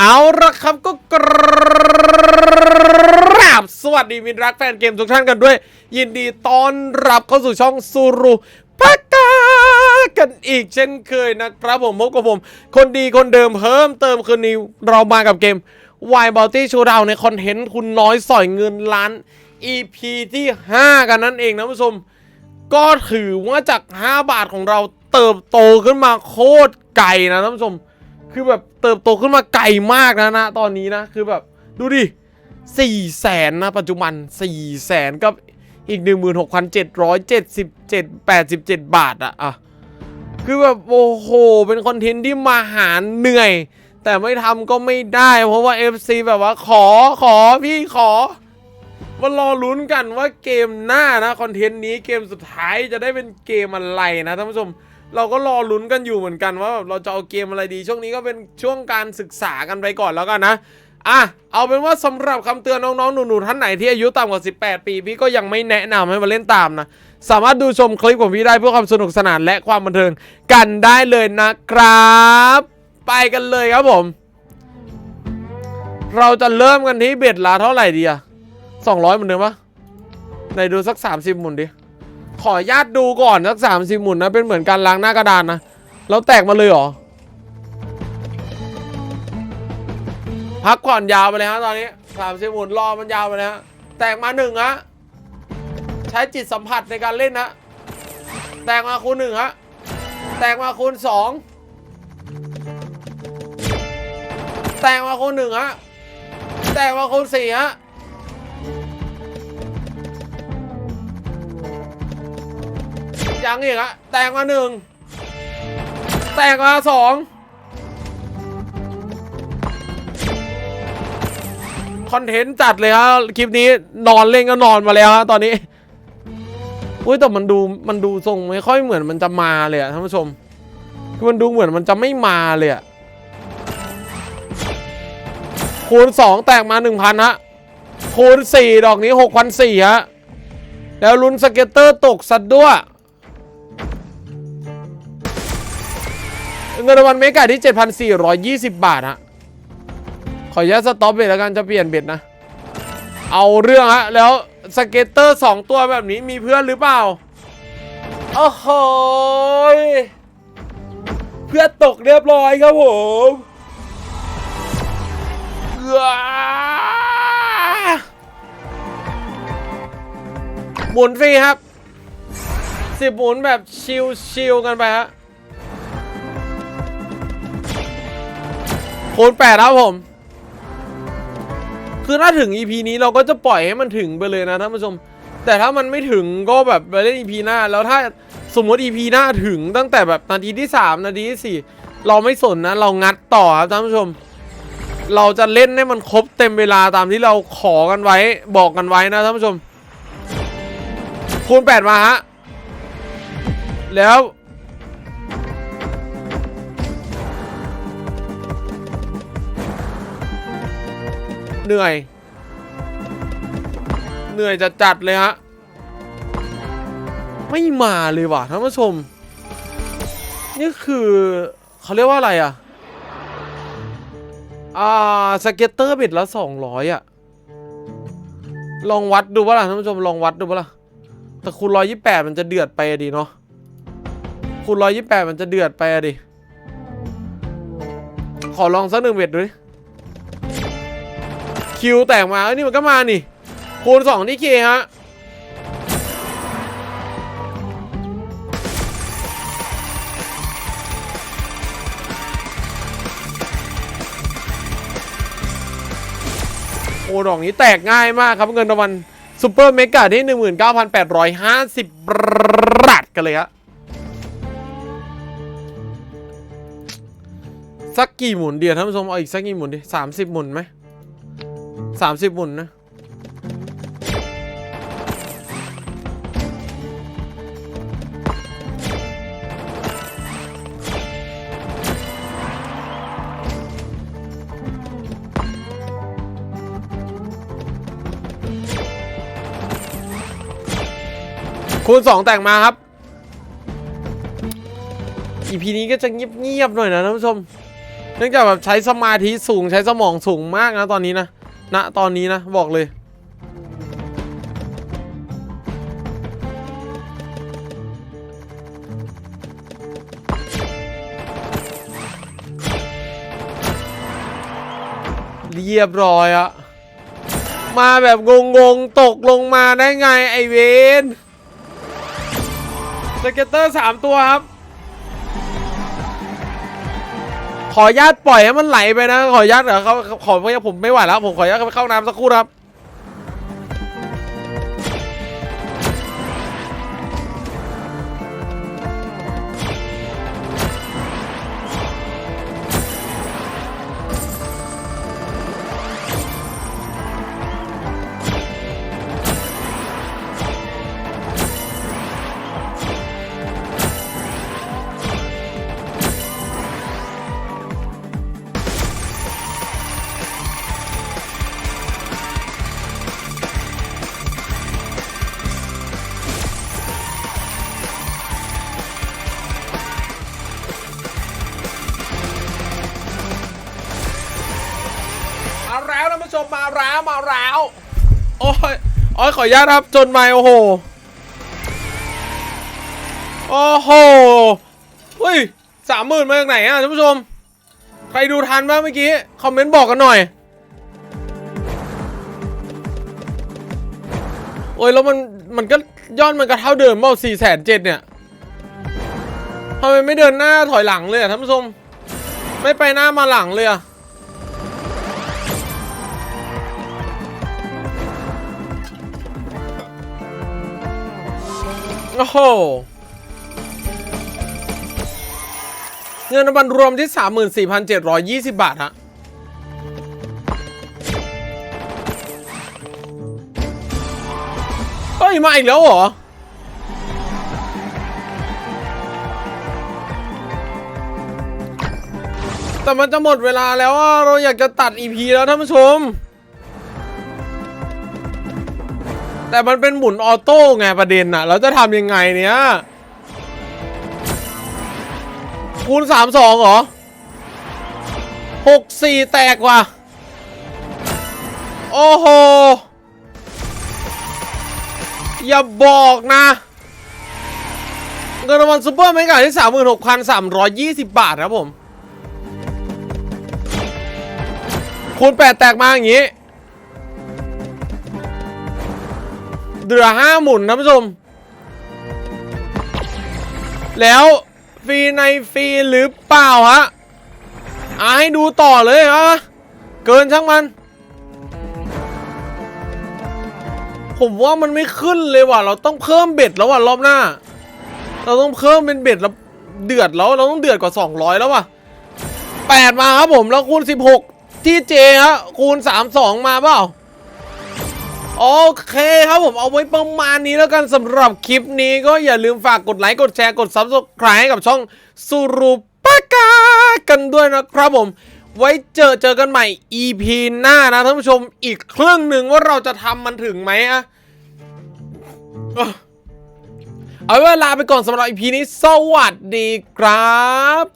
เอาละครับก็กราบสวัสดีมิตรักแฟนเกมทุกท่านกันด้วย ยินดีต้อนรับเข้าสู่ช่องซูรุพักกากันอีกเช่นเคยนะครับผมพบกับผม คนดีคนเดิมเพิ่มเติมคืนนี้เรามากับเกม Y b o u t y Showdown ในคอนเทนต์คุณน้อยสอยเงินล้าน EP ที่ 5 กันนั่นเองนะผู้ชม ก็ถือว่าจาก 5 บาทของเราเติบโตขึ้นมาโคตรไกลนะท่านผู้ชม คือแบบเติบโตขึ้นมาไกลมากนะนะตอนนี้นะ คือแบบดูดิสี่แสนนะปัจจุบันสี่แสนกับอีก 16,777 87 บาทอะอะคือแบบโอ้โห เป็นคอนเทนต์ที่มาหารเหนื่อย แต่ไม่ทำก็ไม่ได้ เพราะว่า FC แบบว่าขอขอพี่ขอมารอลุ้นกันว่าเกมหน้านะ คอนเทนต์นี้เกมสุดท้ายจะได้เป็นเกมอะไรนะท่านผู้ชม เราก็รอลุ้นกันอยู่เหมือนกันว่าแบบเราจะเอาเกมอะไรดี ช่วงนี้ก็เป็นช่วงการศึกษากันไปก่อนแล้วกันนะอะเอาเป็นว่าสำหรับคำเตือนน้องๆ หนูๆท่านไหนที่อายุต่ำกว่า 18 ปี พี่ก็ยังไม่แนะนำให้มาเล่นตามนะ สามารถดูชมคลิปของพี่ได้เพื่อความสนุกสนานและความบันเทิงกันได้เลยนะครับ ไปกันเลยครับผม เราจะเริ่มกันที่เบ็ดละเท่าไหร่ดีอะ200เหมือนเดิมปะไหนดูสัก 30 หมุนดิ ขออนุญาตดูก่อนสัก30หมุนนะ เป็นเหมือนการล้างหน้ากระดานนะแล้วแตกมาเลยเหรอ พักก่อนยาวไปเลยฮะตอนนี้30หมุนรอมันยาวไปเลยฮะแตกมาหนึ่งฮะใช้จิตสัมผัสในการเล่นนะแตกมาคูณหนึ่งฮะแตกมาคูณสองแตกมาคูณหนึ่งฮะแตกมาคูณสี่ฮะ ยังอีกอะแตกมาหนึ่งแตกมาสองคอนเทนต์จัดเลยฮะคลิปนี้นอนเล่นก็นอนมาแล้วตอนนี้อุ้ยแต่มันดูมันดูทรงไม่ค่อยเหมือนมันจะมาเลยอะท่านผู้ชม คือมันดูเหมือนมันจะไม่มาเลยอะคูณสองแตกมาหนึ่งพันฮะคูณสี่ดอกนี้หกพันสี่ฮะแล้วลุ้นสเก็ตเตอร์ตกสัตว์ด้วย เงินรางวัลเมกาที่ 7,420 บาทฮะขออนุญาตสต็อปเบ็ดแล้วกันจะเปลี่ยนเบ็ดนะ เอาเรื่องฮะ แล้วสเก็ตเตอร์ 2 ตัวแบบนี้มีเพื่อนหรือเปล่า โอ้โหยเพื่อนตกเรียบร้อยครับผมหมุนฟรีครับสิบหมุนแบบชิลๆกันไปฮะ คูณแปดครับผม คือถ้าถึง EP นี้เราก็จะปล่อยให้มันถึงไปเลยนะท่านผู้ชม แต่ถ้ามันไม่ถึงก็แบบไปเล่น EP หน้า แล้วถ้าสมมติ EP หน้าถึงตั้งแต่แบบนาทีที่3นาทีที่4เราไม่สนนะ เรางัดต่อครับท่านผู้ชม เราจะเล่นให้มันครบเต็มเวลาตามที่เราขอกันไว้ บอกกันไว้นะท่านผู้ชมคูณ8มาฮะแล้ว เหนื่อย เหนื่อยจะจัดเลยฮะ ไม่มาเลยว่ะท่านผู้ชม นี่คือเขาเรียกว่าอะไรอะ อ่าสเก็ตเตอร์เบ็ดละสองร้อยอะ ลองวัดดูปะล่ะท่านผู้ชมลองวัดดูปะล่ะแต่คูณร้อยยี่แปดมันจะเดือดไปอดิเนาะคูณร้อยยี่แปดมันจะเดือดไปอดิ ขอลองสักหนึ่งเบ็ดดูดิ คิวแตกมาเอ้ยนี่มันก็มานี่ คูณสองที่เคฮะ โอ้ดอกนี้แตกง่ายมากครับเงินรางวัลซูเปอร์เมกาที่ 19,850บาทกันเลยฮะสักกี่หมุนเดียวท่านผู้ชมเอาอีกสักกี่หมุนดิสามสิบหมุนไหม สามสิบหมุนนะคูณสองแต่งมาครับ อีพีนี้ก็จะเงียบๆหน่อยนะท่านผู้ชม เนื่องจากแบบใช้สมาธิสูงใช้สมองสูงมากนะตอนนี้นะ ณตอนนี้นะ บอกเลย เรียบร้อยอะมาแบบงงๆ ตกลงมาได้ไงไอเวนสเก็ตเตอร์สามตัวครับ ขออนุญาตปล่อยให้มันไหลไปนะ ขออนุญาตเดี๋ยวเขาขอเพราะผมไม่ไหวแล้วผมขออนุญาตไปเข้าน้ำสักครู่นะครับ ชมมาแล้วมาแล้วโอ้ยโอ้ยขออนุญาตครับจนไม่โอ้โหโอ้โหเฮ้ยสามหมื่นมาจากไหนอะท่านผู้ชม ใครดูทันบ้างเมื่อกี้ คอมเมนต์บอกกันหน่อย โอ้ยแล้วมันมันก็ยอดมันก็เท่าเดิมเปล่าสี่แสนเจ็ดเนี่ยทำไมไม่เดินหน้าถอยหลังเลยอะท่านผู้ชม ไม่ไปหน้ามาหลังเลยอะ โอ้โห เงินรางวัลรวมที่ 34,720 บาทฮะเฮ้ย มาอีกแล้วเหรอ แต่มันจะหมดเวลาแล้วอะเราอยากจะตัด EP แล้วท่านผู้ชม แต่มันเป็นหมุนออโต้ไงประเด็นน่ะเราจะทำยังไงเนี้ยคูณสามสองเหรอหกสี่แตกว่ะ โอ้โห อย่าบอกนะ เงินรางวัลซูเปอร์เมกาที่สามหมื่นหกพันสามร้อยยี่สิบบาทครับผม คูณแปดแตกมาอย่างงี้ เหลือห้าหมุนนะผู้ชม แล้วฟรีในฟรีหรือเปล่าฮะอะให้ดูต่อเลยฮะเกินช่างมัน ผมว่ามันไม่ขึ้นเลยว่ะ เราต้องเพิ่มเบ็ดแล้วว่ะรอบหน้า เราต้องเพิ่มเป็นเบ็ดแล้วเดือดแล้วเราต้องเดือดกว่า 200 แล้วว่ะ8มาครับผมแล้วคูณ 16 ที่เจฮะคูณ 32 มาเปล่า โอเคครับผมเอาไว้ประมาณนี้แล้วกันสำหรับคลิปนี้ก็อย่าลืมฝากกดไลค์กดแชร์กด Subscribe ให้กับช่องสุรุปากากันด้วยนะครับผม ไว้เจอเจอกันใหม่ EP หน้านะท่านผู้ชมอีกเครื่องหนึ่งว่าเราจะทำมันถึงไหมอะเอาเวลาไปก่อนสำหรับ EP นี้สวัสดีครับ